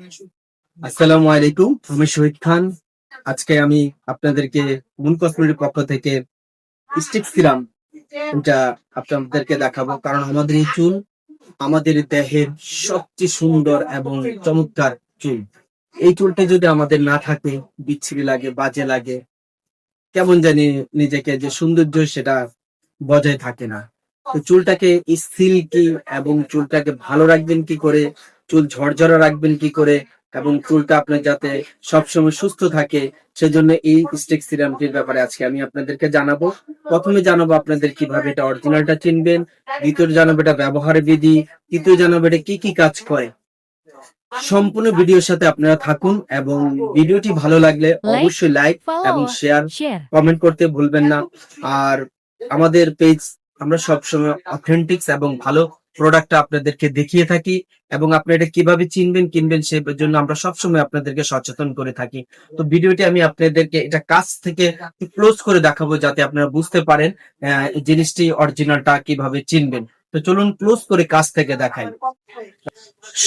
আসসালামু আলাইকুম আমি শহীদ খান। আজকে আমি আপনাদেরকে মুন কসমেটিক পক্ষ থেকে স্টিক সিরাম এটা আপনাদেরকে দেখাবো, কারণ আমাদের এই চুল আমাদের দেহের সবচেয়ে সুন্দর এবং চমৎকার চুল। এই চুলটা যদি আমাদের না থাকে, বিচ্ছিরি লাগে, বাজে লাগে, কেমন জানি নিজেকে যে সৌন্দর্য সেটা বজায় থাকে না। তো চুলটাকে সিল্কি এবং চুলটাকে ভালো রাখবেন কি করে? চুল ঝরঝরা রাখবেন কি করে? এবং চুলটা আপনার যাতে সবসময় সুস্থ থাকে সেজন্য এই স্টিক সিরামটির ব্যাপারে আজকে আমি আপনাদেরকে জানাব। প্রথমে জানাব আপনাদের কীভাবে এটা অরিজিনালটা চিনবেন দ্বিতীয় জানাব এটা ব্যবহারের বিধি তৃতীয় জানাব এটা কি কি কাজ করে। সম্পূর্ণ ভিডিওর সাথে আপনারা থাকুন এবং ভিডিওটি ভালো লাগলে অবশ্যই লাইক এবং শেয়ার কমেন্ট করতে ভুলবেন না। আর আমাদের পেজ আমরা সবসময় অথেন্টিক্স এবং ভালো প্রোডাক্টটা আপনাদেরকে দেখিয়ে থাকি এবং আপনি এটা কীভাবে চিনবেন, কিনবেন সে জন্য আমরা সবসময় আপনাদেরকে সচেতন করে থাকি। তো ভিডিওটি আমি আপনাদেরকে এটা কাছ থেকে ক্লোজ করে দেখাবো যাতে আপনারা বুঝতে পারেন জিনিসটি অরিজিনালটা কীভাবে চিনবেন। তো চলুন ক্লোজ করে কাছ থেকে দেখাই।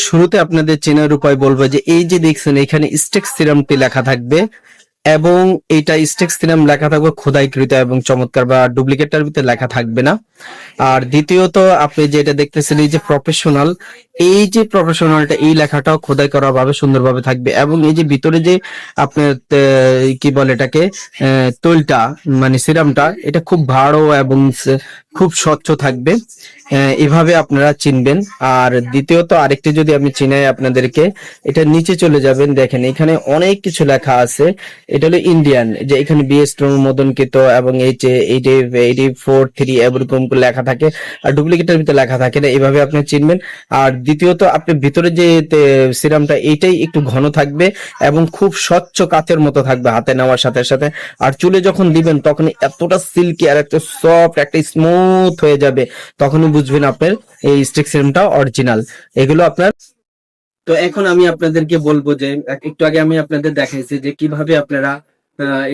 শুরুতে আপনাদের চেনার উপায় বলব যে, এই যে দেখছেন, এখানে স্টেক সিরামটি লেখা থাকবে। এবং এইটা স্টেক্স সিরাম লেখা থাকবে খোদাইকৃত এবং চমৎকার বা ডুপ্লিকেটটার ভিতরে লেখা থাকবে না। আর দ্বিতীয়ত, আপনি যেটা দেখতেছেন, এই যে প্রফেশনাল এই যে প্রফেশনালটা এই লেখাটাও খোদাই করা ভাবে সুন্দরভাবে থাকবে এবং এই যে ভিতরে যে আপনার কি বলে এটাকে তৈলটা মানে সিরামটা, এটা খুব ভালো এবং খুব স্বচ্ছ থাকবে। এভাবে আপনারা চিনবেন। আর দ্বিতীয়ত আরেকটি যদি আমি চিনাই আপনাদেরকে, এটা নিচে চলে যাবেন, দেখেন এখানে অনেক কিছু লেখা আছে। এটা হলো ইন্ডিয়ান, যে এখানে বিএস অনুমোদনকৃত এবং এই যে এইটি এইটি ফোর, থ্রি, এরকম লেখা থাকে। আর ডুপ্লিকেটের ভিতরে লেখা থাকে না, এভাবে আপনি চিনবেন। আর দ্বিতীয়ত আপনি ভিতরে যে সিরামটা, এইটাই একটু ঘন থাকবে এবং খুব স্বচ্ছ কাচের মতো থাকবে হাতে নেওয়ার সাথে সাথে। আর চুলে যখন দিবেন, তখন এতটা সিল্কি আর একটা সফট একটা স্মুথ হয়ে যাবে তখনই বুঝবেন আপনার এই স্টিক সিরামটা অরিজিনাল এগুলো আপনার তো এখন আমি আপনাদেরকে বলব যে একটু আগে আমি আপনাদের দেখাইছি যে কীভাবে আপনারা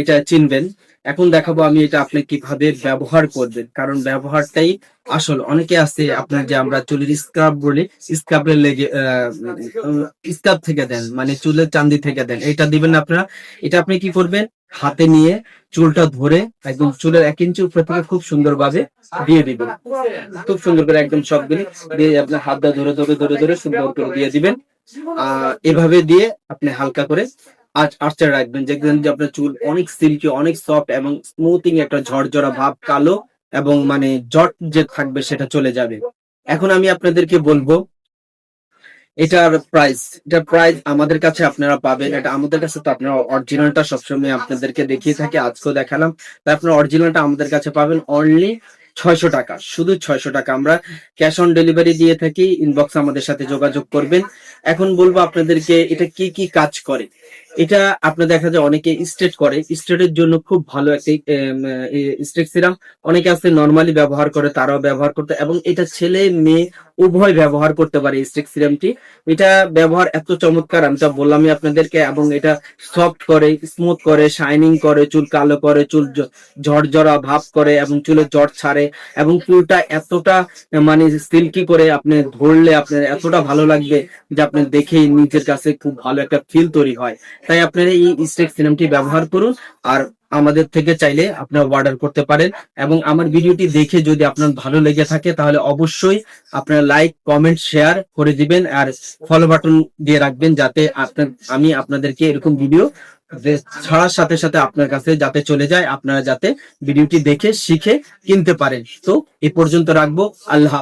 এটা চিনবেন। এখন দেখাবো আমি এটা আপনি কীভাবে ব্যবহার করবেন। কারণ ব্যবহারটাই আসল। অনেকে আছে আপনার যে আমরা চুলের স্ক্রাব বলি স্ক্রাবের লেগে স্ক্রাব থেকে দেন মানে চুলের চান্দি থেকে দেন। এটা দিবেন আপনারা। এটা আপনি কি করবেন? হাতে নিয়ে চুলটা ধরে একদম চুলের এক ইঞ্চি উপরে থেকে খুব সুন্দরভাবে দিয়ে দিবেন। খুব সুন্দর করে একদম সব সবগুলি দিয়ে আপনার হাত দিয়ে ধরে ধরে ধরে ধরে সুন্দর করে দিয়ে দিবেন। আহ, এভাবে দিয়ে আপনি হালকা করে আঁচ আঁচড়ে রাখবেন। যে আপনার চুল অনেক সিল্কি, অনেক সফট এবং স্মুথিং একটা ঝরঝরা ভাব কালো এবং মানে জট যে থাকবে সেটা চলে যাবে। এখন আমি আপনাদেরকে বলব এটার প্রাইস এটার প্রাইস আমাদের কাছে আপনারা পাবেন। এটা আমাদের কাছে তো আপনারা অরিজিনালটা সবসময় আপনাদেরকে দেখিয়ে থাকি, আজকেও দেখালাম। তাই আপনারা অরিজিনালটা আমাদের কাছে পাবেন অনলি ছয়শো টাকা, শুধু ছয়শো টাকা। আমরা ক্যাশ অন ডেলিভারি দিয়ে থাকি ইনবক্স আমাদের সাথে যোগাযোগ করবেন। এখন বলব আপনাদেরকে, এটা কি কি কাজ করে? এটা আপনার দেখা যায় অনেকে স্ট্রেট করে। স্ট্রেটের জন্য খুব ভালো একটি স্ট্রেট সিরাম অনেকে আছে নর্মালি ব্যবহার করে, তারাও ব্যবহার করতে, এবং এটা ছেলে, মেয়ে উভয় ব্যবহার করতে পারে স্ট্রেট সিরামটি এটা ব্যবহার এত চমৎকার, আমি তো বললামই আপনাদেরকে, এবং এটা সফট করে স্মুথ করে শাইনিং করে, চুল কালো করে, চুল ঝরঝরা ভাব করে, এবং চুলে জট ছাড়ে, এবং চুলটা এতটা মানে সিল্কি করে আপনি ধরলে আপনার এতটা ভালো লাগবে যে আপনি দেখেই নিজের কাছে খুব ভালো একটা ফিল তৈরি হয়। তাই আপনারা এই স্টেক সিরামটি ব্যবহার করুন আর আমাদের থেকে চাইলে আপনারা অর্ডার করতে পারেন এবং আমার ভিডিওটি দেখে যদি আপনার ভালো লেগে থাকে তাহলে অবশ্যই আপনারা লাইক কমেন্ট শেয়ার করে দিবেন আর ফলো বাটন দিয়ে রাখবেন যাতে আপনার, আমি আপনাদেরকে এরকম ভিডিও ছাড়ার সাথে সাথে আপনার কাছে যাতে চলে যায়, আপনারা যাতে ভিডিওটি দেখে, শিখে কিনতে পারেন তো এ পর্যন্ত রাখব আল্লাহ।